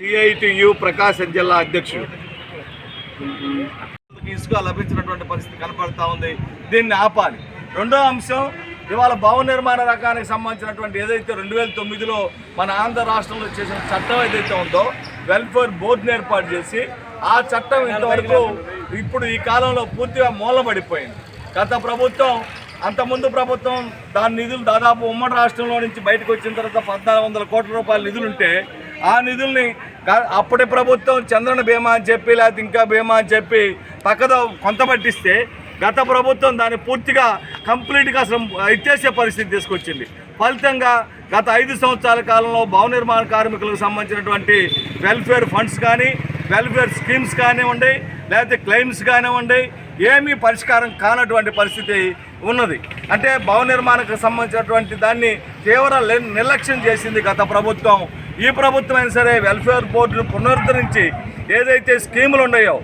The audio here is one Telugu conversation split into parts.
సిఐటియు ప్రకాశం జిల్లా అధ్యక్షుడు. ఇసుక లభించినటువంటి పరిస్థితి కనపడతా ఉంది. దీన్ని ఆపాలి. రెండో అంశం ఇవాళ భవన నిర్మాణ రకానికి సంబంధించినటువంటి ఏదైతే రెండు వేల తొమ్మిదిలో మన ఆంధ్ర రాష్ట్రంలో చేసిన చట్టం ఏదైతే ఉందో వెల్ఫేర్ బోర్డుని ఏర్పాటు చేసి ఆ చట్టం ఇంతవరకు ఇప్పుడు ఈ కాలంలో పూర్తిగా మూలబడిపోయింది. గత ప్రభుత్వం అంతకుముందు ప్రభుత్వం దాని నిధులు దాదాపు ఉమ్మడి రాష్ట్రంలో నుంచి బయటకు వచ్చిన తర్వాత పద్నాలుగు వందల కోట్ల రూపాయల నిధులుంటే ఆ నిధుల్ని అప్పటి ప్రభుత్వం చంద్రన బీమా అని చెప్పి లేకపోతే ఇంకా బీమా అని చెప్పి పక్కదో కొంత పట్టిస్తే గత ప్రభుత్వం దాన్ని పూర్తిగా కంప్లీట్గా అసలు ఎత్తేసే పరిస్థితి తీసుకొచ్చింది. ఫలితంగా గత ఐదు సంవత్సరాల కాలంలో భవన నిర్మాణ కార్మికులకు సంబంధించినటువంటి వెల్ఫేర్ ఫండ్స్ కానీ వెల్ఫేర్ స్కీమ్స్ కానివ్వండి లేకపోతే క్లెయిమ్స్ కానివ్వండి ఏమీ పరిష్కారం కానటువంటి పరిస్థితి ఉన్నది. అంటే భవన నిర్మాణకు సంబంధించినటువంటి దాన్ని తీవ్ర నిర్లక్ష్యం చేసింది గత ప్రభుత్వం. ఈ ప్రభుత్వం అయినా సరే వెల్ఫేర్ బోర్డును పునరుద్ధరించి ఏదైతే స్కీములు ఉన్నాయో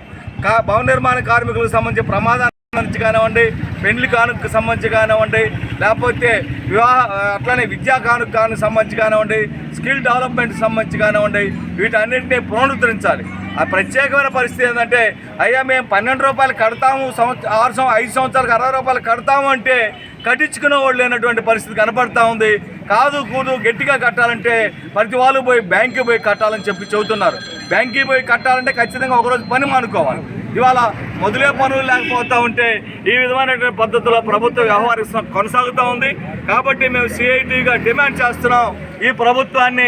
కా భవన నిర్మాణ కార్మికులకు సంబంధించి ప్రమాదానికి సంబంధించి కానివ్వండి పెండ్లి కానుకకు సంబంధించి కానివ్వండి లేకపోతే వివాహ అట్లానే విద్యా కానుక కానుక సంబంధించి కానివ్వండి స్కిల్ డెవలప్మెంట్కి సంబంధించి కానివ్వండి వీటన్నింటినీ పునరుద్ధరించాలి. ఆ ప్రత్యేకమైన పరిస్థితి ఏంటంటే అయ్యా మేము పన్నెండు రూపాయలు కడతాము సంవత్సరం ఆరు సంవత్సరం ఐదు సంవత్సరాలకు అరవై రూపాయలు కడతాము అంటే కట్టించుకునే వాళ్ళు లేనటువంటి పరిస్థితి కనపడతా ఉంది. కాదు కూదు గట్టిగా కట్టాలంటే ప్రతి వాళ్ళు పోయి బ్యాంకుకి పోయి కట్టాలని చెప్పి చెబుతున్నారు. బ్యాంకుకి పోయి కట్టాలంటే ఖచ్చితంగా ఒకరోజు పని మానుకోవాలి. ఇవాళ మొదలే పనులు లేకపోతూ ఉంటే ఈ విధమైనటువంటి పద్ధతిలో ప్రభుత్వం వ్యవహరిస్తున్న కొనసాగుతూ ఉంది. కాబట్టి మేము సిఐటిగా డిమాండ్ చేస్తున్నాం. ఈ ప్రభుత్వాన్ని